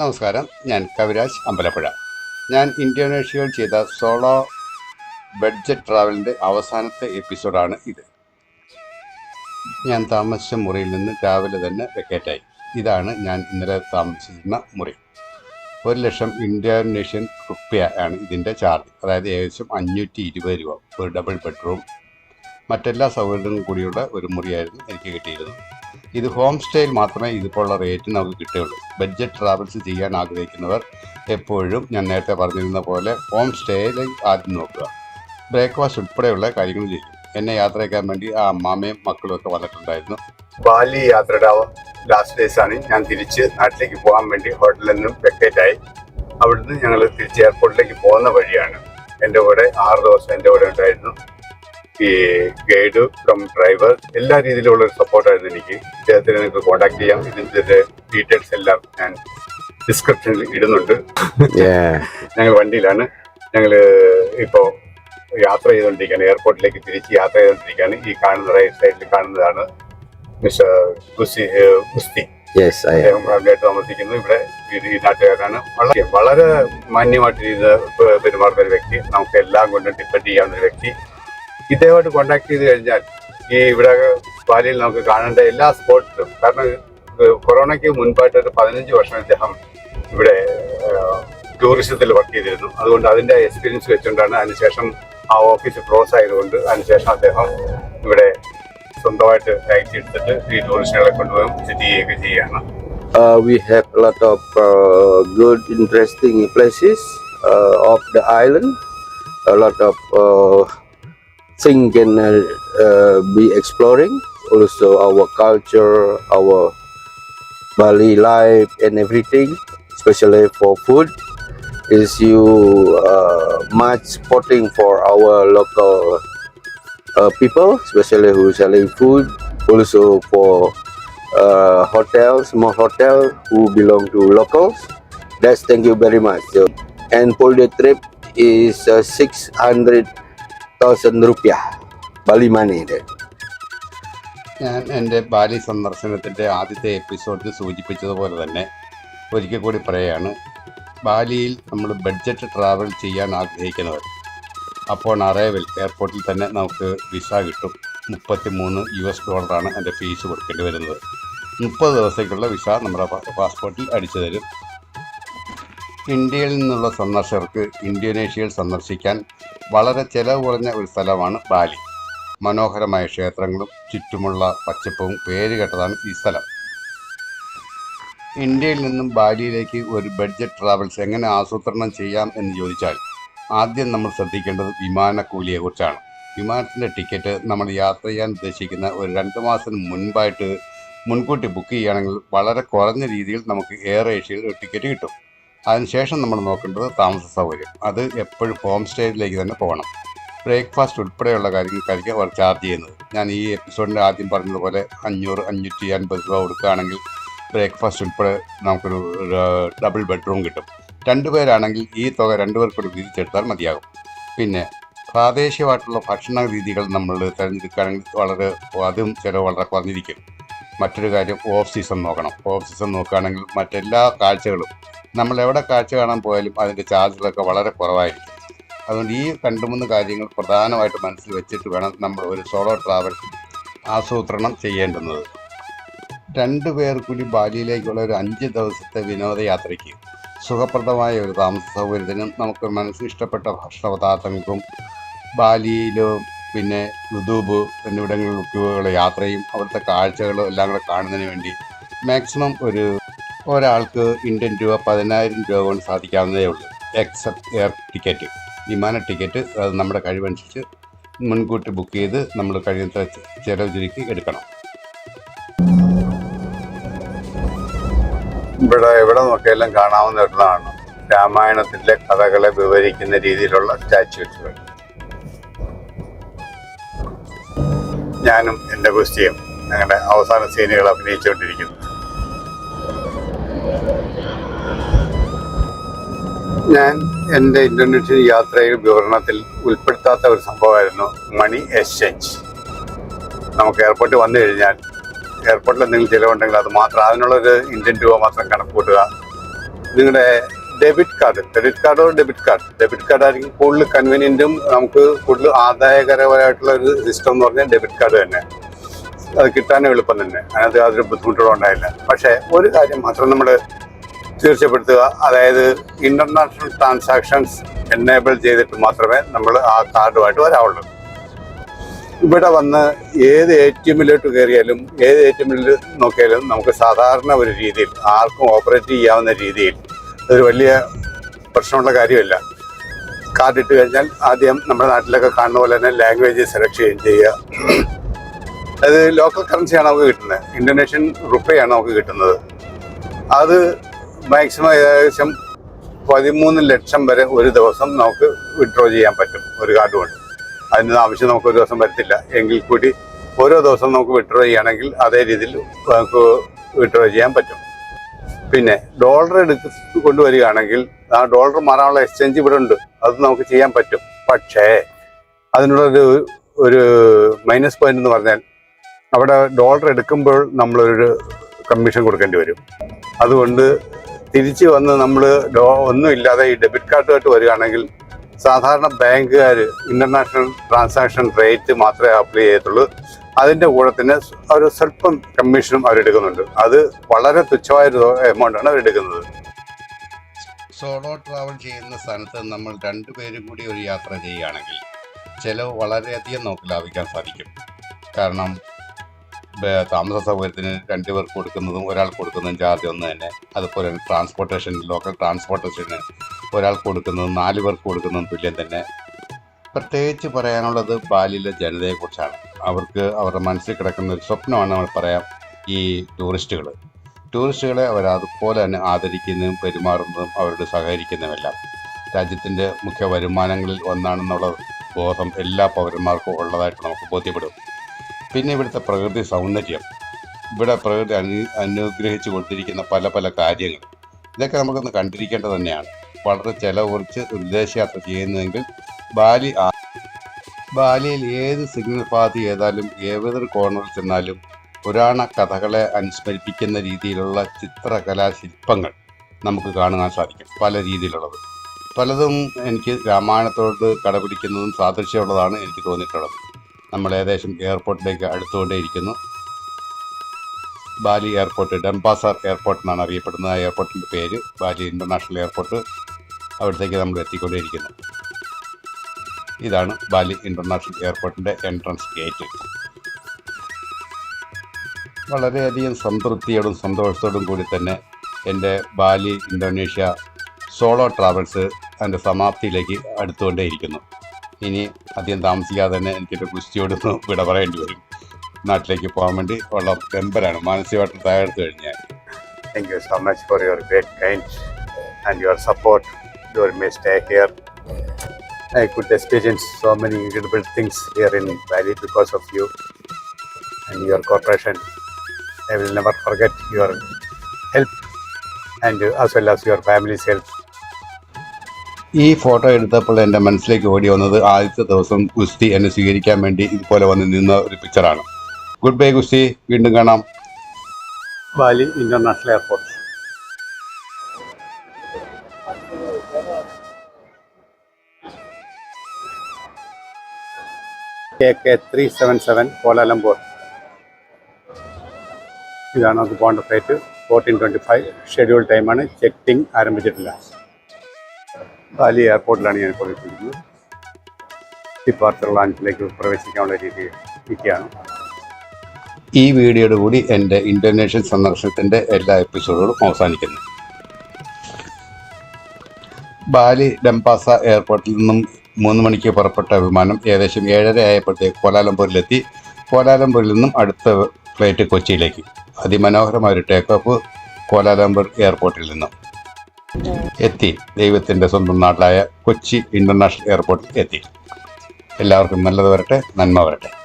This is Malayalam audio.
നമസ്കാരം. ഞാൻ കവിരാജ് അമ്പലപ്പുഴ. ഞാൻ ഇൻഡോനേഷ്യയിൽ ചെയ്ത സോളോ ബഡ്ജറ്റ് ട്രാവലിന്റെ അവസാനത്തെ എപ്പിസോഡാണ് ഇത്. ഞാൻ താമസിച്ച മുറിയിൽ നിന്ന് രാവിലെ തന്നെ വെക്കേറ്റായി. ഇതാണ് ഞാൻ ഇന്നലെ താമസിച്ചിരുന്ന മുറി. ഒരു ലക്ഷം ഇൻഡോനേഷ്യൻ റുപ്യ ആണ് ഇതിന്റെ ചാർജ്. അതായത് ഏകദേശം അഞ്ഞൂറ്റി ഇരുപത് രൂപ. ഒരു ഡബിൾ ബെഡ്റൂം. മറ്റെല്ലാ സൗകര്യങ്ങളും കൂടിയുള്ള ഒരു മുറിയായിരുന്നു എനിക്ക് കിട്ടിയിരുന്നത്. ഇത് ഹോം സ്റ്റേയിൽ മാത്രമേ ഇതുപോലുള്ള റേറ്റ് നമുക്ക് കിട്ടുകയുള്ളൂ. ബഡ്ജറ്റ് ട്രാവൽസ് ചെയ്യാൻ ആഗ്രഹിക്കുന്നവർ എപ്പോഴും ഞാൻ നേരത്തെ പറഞ്ഞിരുന്ന പോലെ ഹോം സ്റ്റേയിൽ ആദ്യം നോക്കുക. ബ്രേക്ക്ഫാസ്റ്റ് ഉൾപ്പെടെയുള്ള കാര്യങ്ങൾ ചെയ്യും. എന്നെ യാത്രയാക്കാൻ വേണ്ടി ആ അമ്മാമയും മക്കളും ഒക്കെ വന്നിട്ടുണ്ടായിരുന്നു. ബാലി യാത്രയുടെ ലാസ്റ്റ് ഡേയ്സ് ആണ്. ഞാൻ തിരിച്ച് നാട്ടിലേക്ക് പോകാൻ വേണ്ടി ഹോട്ടലിൽ നിന്നും വെക്കേറ്റ് ആയി. അവിടുന്ന് ഞങ്ങൾ തിരിച്ച് എയർപോർട്ടിലേക്ക് പോകുന്ന വഴിയാണ്. എന്റെ കൂടെ ആറ് ദിവസം എന്റെ കൂടെ ഉണ്ടായിരുന്നു. ഈ ഗൈഡ് ഫ്രം ഡ്രൈവർ എല്ലാ രീതിയിലുള്ള ഒരു സപ്പോർട്ടായിരുന്നു എനിക്ക്. ഇദ്ദേഹത്തിന് നിങ്ങൾക്ക് കോൺടാക്ട് ചെയ്യാം. ഇതിന്റെ ഡീറ്റെയിൽസ് എല്ലാം ഞാൻ ഡിസ്ക്രിപ്ഷനിൽ ഇടുന്നുണ്ട്. ഞങ്ങൾ വണ്ടിയിലാണ്. ഞങ്ങൾ ഇപ്പോൾ യാത്ര ചെയ്തുകൊണ്ടിരിക്കുകയാണ് എയർപോർട്ടിലേക്ക് തിരിച്ച് യാത്ര ചെയ്തുകൊണ്ടിരിക്കുകയാണ് ഈ കാണുന്ന റൈറ്റ് സൈഡിൽ കാണുന്നതാണ് മിസ്റ്റർ ഗുസ്തി. ഗുസ്തി ഭാഗമായിട്ട് താമസിക്കുന്നു. ഇവിടെ ഈ- നാട്ടുകാരാണ്. വളരെ വളരെ മാന്യമായിട്ട് പെരുമാറുന്ന ഒരു വ്യക്തി. നമുക്ക് എല്ലാം കൊണ്ടും ഡിപ്പെൻഡ് ചെയ്യാവുന്ന ഒരു വ്യക്തി. ഇദ്ദേഹമായിട്ട് കോണ്ടാക്ട് ചെയ്ത് കഴിഞ്ഞാൽ ഈ ഇവിടെ ബാലിയിൽ നമുക്ക് കാണേണ്ട എല്ലാ സ്പോട്ടിലും കാരണം കൊറോണയ്ക്ക് മുൻപായിട്ട് ഒരു പതിനഞ്ച് വർഷം ഇദ്ദേഹം ഇവിടെ ടൂറിസത്തിൽ വർക്ക് ചെയ്തിരുന്നു അതുകൊണ്ട് അതിന്റെ എക്സ്പീരിയൻസ് വെച്ചുകൊണ്ടാണ് അതിനുശേഷം ആ ഓഫീസ് ക്ലോസ് ആയതുകൊണ്ട് അതിനുശേഷം അദ്ദേഹം ഇവിടെ സ്വന്തമായിട്ട് ടാക്സി എടുത്തിട്ട് ഈ ടൂറിസ്റ്റുകളെ കൊണ്ടുപോയി വിസിറ്റ് ചെയ്യുകയൊക്കെ ചെയ്യുകയാണ് Uh, we have a lot of uh, good, interesting places uh, of the island. A lot of uh, things can uh, be exploring. Also, our culture, our Bali life, and everything. Especially for food, is you uh, much supporting for our local uh, people, especially who selling food. Also for uh, hotel, small hotel who belong to locals. That's thank you very much. So, and for the trip is uh, six hundred thousand rupiah, Bali money. There. ഞാൻ എന്റെ ബാലി സന്ദർശനത്തിന്റെ ആദ്യത്തെ എപ്പിസോഡിൽ സൂചിപ്പിച്ചതുപോലെ തന്നെ ഒരിക്കൽ കൂടി പറയുകയാണ് ബാലിയിൽ നമ്മൾ ബഡ്ജറ്റ് ട്രാവൽ ചെയ്യാൻ ആഗ്രഹിക്കുന്നവർ അപ്പോൾ അറേവൽ എയർപോർട്ടിൽ തന്നെ നമുക്ക് വിസ കിട്ടും മുപ്പത്തി മൂന്ന് യു എസ് ഡോളറാണ് എന്റെ ഫീസ് കൊടുക്കേണ്ടി വരുന്നത് മുപ്പത് ദിവസത്തേക്കുള്ള വിസ നമ്മുടെ പാസ്പോർട്ടിൽ അടിച്ചു തരും ഇന്ത്യയിൽ നിന്നുള്ള സന്ദർശകർക്ക് ഇന്തോനേഷ്യയിൽ സന്ദർശിക്കാൻ വളരെ ചെലവ് കുറഞ്ഞ ഒരു സ്ഥലമാണ് ബാലി. മനോഹരമായ ക്ഷേത്രങ്ങളും ചുറ്റുമുള്ള പച്ചപ്പും പേരുകേട്ടതാണ് ഈ സ്ഥലം. ഇന്ത്യയിൽ നിന്നും ബാലിയിലേക്ക് ഒരു ബഡ്ജറ്റ് ട്രാവൽസ് എങ്ങനെ ആസൂത്രണം ചെയ്യാം എന്ന് ചോദിച്ചാൽ ആദ്യം നമ്മൾ ശ്രദ്ധിക്കേണ്ടത് വിമാനക്കൂലിയെക്കുറിച്ചാണ് വിമാനത്തിന്റെ ടിക്കറ്റ് നമ്മൾ യാത്ര ചെയ്യാൻ ഉദ്ദേശിക്കുന്ന ഒരു രണ്ട് മാസത്തിന് മുൻപായിട്ട് മുൻകൂട്ടി ബുക്ക് ചെയ്യുകയാണെങ്കിൽ വളരെ കുറഞ്ഞ രീതിയിൽ നമുക്ക് എയർ ഏഷ്യയിൽ ഒരു ടിക്കറ്റ് കിട്ടും. അതിനുശേഷം നമ്മൾ നോക്കേണ്ടത് താമസ സൗകര്യം. അത് എപ്പോഴും ഹോം സ്റ്റേയിലേക്ക് തന്നെ പോകണം. ബ്രേക്ക്ഫാസ്റ്റ് ഉൾപ്പെടെയുള്ള കാര്യങ്ങൾക്കായിരിക്കും അവർ ചാർജ് ചെയ്യുന്നത്. ഞാൻ ഈ എപ്പിസോഡിന്റെ ആദ്യം പറഞ്ഞതുപോലെ അഞ്ഞൂറ് അഞ്ഞൂറ്റി അൻപത് രൂപ കൊടുക്കുകയാണെങ്കിൽ ബ്രേക്ക്ഫാസ്റ്റ് ഉൾപ്പെടെ നമുക്കൊരു ഡബിൾ ബെഡ്റൂം കിട്ടും. രണ്ടുപേരാണെങ്കിൽ ഈ തുക രണ്ടുപേർക്കൂടി വിധിച്ചെടുത്താൽ മതിയാകും. പിന്നെ പ്രാദേശികമായിട്ടുള്ള ഭക്ഷണ രീതികൾ നമ്മൾ തിരഞ്ഞെടുക്കുകയാണെങ്കിൽ വളരെ അതും ചിലവ് വളരെ കുറഞ്ഞിരിക്കും. മറ്റൊരു കാര്യം ഓഫ് സീസൺ നോക്കണം. ഓഫ് സീസൺ നോക്കുകയാണെങ്കിൽ മറ്റെല്ലാ കാഴ്ചകളും നമ്മൾ എവിടെ കാഴ്ച കാണാൻ പോയാലും അതിന്റെ ചാർജുകളൊക്കെ വളരെ കുറവായിരിക്കും. അതുകൊണ്ട് ഈ രണ്ട് മൂന്ന് കാര്യങ്ങൾ പ്രധാനമായിട്ട് മനസ്സിൽ വെച്ചിട്ട് വേണം നമ്മൾ ഒരു സോളോ ട്രാവൽ ആസൂത്രണം ചെയ്യേണ്ടുന്നത്. രണ്ടു പേർ കൂടി ബാലിയിലേക്കുള്ള ഒരു അഞ്ച് ദിവസത്തെ വിനോദയാത്രയ്ക്ക് സുഖപ്രദമായ ഒരു താമസ സൗകര്യത്തിനും നമുക്ക് മനസ്സിന് ഇഷ്ടപ്പെട്ട ഭക്ഷണ പദാർത്ഥങ്ങൾക്കും ബാലിയിലും പിന്നെ ലുദൂബ് എന്നിവിടങ്ങളിലൊക്കെയുള്ള യാത്രയും അവിടുത്തെ കാഴ്ചകളും എല്ലാം കൂടെ കാണുന്നതിന് വേണ്ടി മാക്സിമം ഒരു ഒരാൾക്ക് ഇന്ത്യൻ രൂപ പതിനായിരം രൂപ കൊണ്ട് സാധിക്കാവുന്നതേ ഉള്ളൂ. എക്സെപ്റ്റ് എയർ ടിക്കറ്റ് വിമാന ടിക്കറ്റ് അത് നമ്മുടെ കഴിവനുസരിച്ച് മുൻകൂട്ടി ബുക്ക് ചെയ്ത് നമ്മൾ കഴിയുന്നത്ര ചെലവ് ചുരുക്കി എടുക്കണം. ഇവിടെ എവിടെ നോക്കിയാലും കാണാവുന്ന ഒരു രാമായണത്തിലെ കഥകളെ വിവരിക്കുന്ന രീതിയിലുള്ള സ്റ്റാച്യൂസുകൾ ഞാനും എന്റെ ഗുസ്തിയും ഞങ്ങളുടെ അവസാന സീനുകൾ അഭിനയിച്ചുകൊണ്ടിരിക്കുന്നു. ഞാൻ എന്റെ ഇന്തോനേഷ്യൻ യാത്രയിൽ വിവരണത്തിൽ ഉൾപ്പെടുത്താത്ത ഒരു സംഭവമായിരുന്നു മണി എക്സ്ചേഞ്ച്. നമുക്ക് എയർപോർട്ടിൽ വന്നു കഴിഞ്ഞാൽ എയർപോർട്ടിൽ എന്തെങ്കിലും ചിലവുണ്ടെങ്കിൽ അത് മാത്രം അതിനുള്ളൊരു ഇന്ത്യൻ രൂപ മാത്രം കണക്ക് കൂട്ടുക നിങ്ങളുടെ ഡെബിറ്റ് കാർഡ് ക്രെഡിറ്റ് കാർഡോ ഡെബിറ്റ് കാർഡ്? ഡെബിറ്റ് കാർഡ് ആയിരിക്കും കൂടുതൽ കൺവീനിയന്റും നമുക്ക് കൂടുതൽ ആദായകരമായിട്ടുള്ള ഒരു സിസ്റ്റം എന്ന് പറഞ്ഞാൽ ഡെബിറ്റ് കാർഡ് തന്നെ. അത് കിട്ടാനും എളുപ്പം തന്നെ. അതിനകത്ത് യാതൊരു ബുദ്ധിമുട്ടുകളും ഉണ്ടായില്ല. പക്ഷേ ഒരു കാര്യം മാത്രം നമ്മൾ തീർച്ചപ്പെടുത്തുക. അതായത് ഇന്റർനാഷണൽ ട്രാൻസാക്ഷൻസ് എനേബിൾ ചെയ്തിട്ട് മാത്രമേ നമ്മൾ ആ കാർഡുമായിട്ട് വരാവുള്ളൂ. ഇവിടെ വന്ന് ഏത് എ ടി എമ്മിലോട്ട് കയറിയാലും ഏത് എ ടി എമ്മിൽ നോക്കിയാലും നമുക്ക് സാധാരണ ഒരു രീതിയിൽ ആർക്കും ഓപ്പറേറ്റ് ചെയ്യാവുന്ന രീതിയിൽ ഒരു വലിയ പ്രശ്നമുള്ള കാര്യമല്ല. കാർഡ് ഇട്ട് കഴിഞ്ഞാൽ ആദ്യം നമ്മുടെ നാട്ടിലൊക്കെ കാണുന്ന പോലെ തന്നെ ലാംഗ്വേജ് ചെയ്യുകയും ചെയ്യുക. അത് ലോക്കൽ കറൻസിയാണ് നമുക്ക് കിട്ടുന്നത്. ഇന്തോനേഷ്യൻ റുപ്പയാണ് നമുക്ക് കിട്ടുന്നത്. അത് മാക്സിമം ഏകദേശം പതിമൂന്ന് ലക്ഷം വരെ ഒരു ദിവസം നമുക്ക് വിഡ്രോ ചെയ്യാൻ പറ്റും ഒരു കാർഡ് കൊണ്ട്. അതിന് ആവശ്യം നമുക്ക് ഒരു ദിവസം വരത്തില്ല. എങ്കിൽ കൂടി ഓരോ ദിവസം നമുക്ക് വിഡ്രോ ചെയ്യുകയാണെങ്കിൽ അതേ രീതിയിൽ നമുക്ക് വിഡ്രോ ചെയ്യാൻ പറ്റും. പിന്നെ ഡോളർ എടുത്ത് കൊണ്ടുവരികയാണെങ്കിൽ ആ ഡോളർ മാറാനുള്ള എക്സ്ചേഞ്ച് ഇവിടെ ഉണ്ട്. അത് നമുക്ക് ചെയ്യാൻ പറ്റും. പക്ഷേ അതിനുള്ളൊരു ഒരു മൈനസ് പോയിന്റ് എന്ന് പറഞ്ഞാൽ അവിടെ ഡോളർ എടുക്കുമ്പോൾ നമ്മളൊരു കമ്മീഷൻ കൊടുക്കേണ്ടി വരും. അതുകൊണ്ട് തിരിച്ച് വന്ന് നമ്മൾ ഡോ ഒന്നുമില്ലാതെ ഈ ഡെബിറ്റ് കാർഡുമായിട്ട് വരികയാണെങ്കിൽ സാധാരണ ബാങ്കുകാർ ഇന്റർനാഷണൽ ട്രാൻസാക്ഷൻ റേറ്റ് മാത്രമേ അപ്ലൈ ചെയ്യത്തുള്ളൂ. അതിന്റെ കൂടെ തന്നെ ഒരു സ്വല്പം കമ്മീഷനും അവരെടുക്കുന്നുണ്ട്. അത് വളരെ തുച്ഛമായൊരു എമൗണ്ടാണ് അവരെടുക്കുന്നത്. സോളോ ട്രാവൽ ചെയ്യുന്ന സ്ഥാനത്ത് നമ്മൾ രണ്ടുപേരും കൂടി ഒരു യാത്ര ചെയ്യുകയാണെങ്കിൽ ചിലവ് വളരെയധികം നമുക്ക് ലാഭിക്കാൻ സാധിക്കും. കാരണം താമസ സൗകര്യത്തിന് രണ്ട് പേർക്ക് കൊടുക്കുന്നതും ഒരാൾ കൊടുക്കുന്നതും ചാർജ് ഒന്ന് തന്നെ. അതുപോലെ ട്രാൻസ്പോർട്ടേഷൻ ലോക്കൽ ട്രാൻസ്പോർട്ടേഷന് ഒരാൾ കൊടുക്കുന്നതും നാല് പേർക്ക് കൊടുക്കുന്നതും തുല്യം തന്നെ. പ്രത്യേകിച്ച് പറയാനുള്ളത് ബാലിയിലെ ജനതയെക്കുറിച്ചാണ്. അവർക്ക് അവരുടെ മനസ്സിൽ കിടക്കുന്ന ഒരു സ്വപ്നമാണ് നമ്മൾ പറയാം ഈ ടൂറിസ്റ്റുകൾ ടൂറിസ്റ്റുകളെ അവർ അതുപോലെ തന്നെ ആദരിക്കുന്നതും പെരുമാറുന്നതും അവരോട് സഹകരിക്കുന്നതുമെല്ലാം രാജ്യത്തിന്റെ മുഖ്യ വരുമാനങ്ങളിൽ ഒന്നാണെന്നുള്ള ബോധം എല്ലാ പൗരന്മാർക്കും ഉള്ളതായിട്ട് നമുക്ക് ബോധ്യപ്പെടും. പിന്നെ ഇവിടുത്തെ പ്രകൃതി സൗന്ദര്യം. ഇവിടെ പ്രകൃതി അനു അനുഗ്രഹിച്ചു കൊണ്ടിരിക്കുന്ന പല പല കാര്യങ്ങൾ. ഇതൊക്കെ നമുക്കൊന്ന് കണ്ടിരിക്കേണ്ടത് തന്നെയാണ്. വളരെ ചിലവ് കുറച്ച് വിദേശയാത്ര ചെയ്യുന്നതെങ്കിൽ ബാലി ബാലിയിൽ ഏത് സിഗ്നൽ പാതി ഏതായാലും ഏതൊരു കോർണറിൽ ചെന്നാലും പുരാണ കഥകളെ അനുസ്മരിപ്പിക്കുന്ന രീതിയിലുള്ള ചിത്രകലാശില്പങ്ങൾ നമുക്ക് കാണുവാൻ സാധിക്കും പല രീതിയിലുള്ളത്. പലതും എനിക്ക് രാമായണത്തോട് കടപിടിക്കുന്നതും സാദൃശ്യമുള്ളതാണ് എനിക്ക് തോന്നിയിട്ടുള്ളത്. നമ്മൾ ഏകദേശം എയർപോർട്ടിലേക്ക് അടുത്തുകൊണ്ടേയിരിക്കുന്നു. ബാലി എയർപോർട്ട് ഡംബാസർ എയർപോർട്ട് എന്നാണ് അറിയപ്പെടുന്നത്. ആ എയർപോർട്ടിന്റെ പേര് ബാലി ഇന്റർനാഷണൽ എയർപോർട്ട്. അവിടത്തേക്ക് നമ്മൾ എത്തിക്കൊണ്ടേയിരിക്കുന്നു. ഇതാണ് ബാലി ഇന്റർനാഷണൽ എയർപോർട്ടിന്റെ എൻട്രൻസ് ഗേറ്റ്. വളരെയധികം സംതൃപ്തിയോടും സന്തോഷത്തോടും കൂടി തന്നെ എന്റെ ബാലി ഇന്തോനേഷ്യ സോളോ ട്രാവൽസ് അതിന്റെ സമാപ്തിയിലേക്ക് അടുത്തുകൊണ്ടേയിരിക്കുന്നു. ഇനി അധികം താമസിക്കാതെ തന്നെ എനിക്കൊരു കുസ്തിയോട് വിട പറയേണ്ടി വരും. നാട്ടിലേക്ക് പോകാൻ വേണ്ടി ഉള്ള വെമ്പലാണ് മാനസികമായിട്ട് തയ്യാറെടുത്ത് കഴിഞ്ഞാൽ. Thank you so much for your great kind and your support your may stay here. I could experience so many incredible things here in Bali because of you and your cooperation. I will never forget your help and as well as your family's help. ഈ ഫോട്ടോ എടുത്തപ്പോൾ എന്റെ മനസ്സിലേക്ക് ഓടി വന്നത് ആദ്യത്തെ ദിവസം ഗുസ്തി എന്നെ സ്വീകരിക്കാൻ വേണ്ടി ഇതുപോലെ വന്ന് നിന്ന ഒരു പിക്ചറാണ് ഗുഡ് ബൈ ഗുസ്തി വീണ്ടും കാണാം Bali international International Airport. K three seven seven Kuala Lumpur ഇതാണ് നമുക്ക് പോകേണ്ട flight fourteen twenty five schedule ടൈമാണ് ചെക്കിംഗ് ആരംഭിച്ചിട്ടില്ല. ബാലി എയർപോർട്ടിലാണ് ഞാൻ ഇപ്പോൾ എത്തിയിരിക്കുന്നത് ഡിപ്പാർച്ചർ ലാൻഡിലേക്ക് പ്രവേശിക്കാനുള്ള രീതിയിൽ ഇരിക്കുകയാണ്. ഈ വീഡിയോയുടെ കൂടി എന്റെ ഇന്റർനേഷ്യൽ സന്ദർശനത്തിന്റെ എല്ലാ എപ്പിസോഡുകളും അവസാനിക്കുന്നു. ബാലി ഡംപാസ എയർപോർട്ടിൽ നിന്നും മൂന്ന് മണിക്ക് പുറപ്പെട്ട വിമാനം ഏകദേശം ഏഴര ആയപ്പോഴത്തേക്ക് കോലാലംപൂരിലെത്തി. കോലാലംപൂരിൽ നിന്നും അടുത്ത ഫ്ലൈറ്റ് കൊച്ചിയിലേക്ക്. അതിമനോഹരമായ ഒരു ടേക്ക് ഓഫ് കോലാലംപൂർ എയർപോർട്ടിൽ നിന്നും എത്തി. ദൈവത്തിന്റെ സ്വന്തം നാട്ടിലായ കൊച്ചി ഇന്റർനാഷണൽ എയർപോർട്ടിൽ എത്തി. എല്ലാവർക്കും നല്ലത് വരട്ടെ നന്മ വരട്ടെ.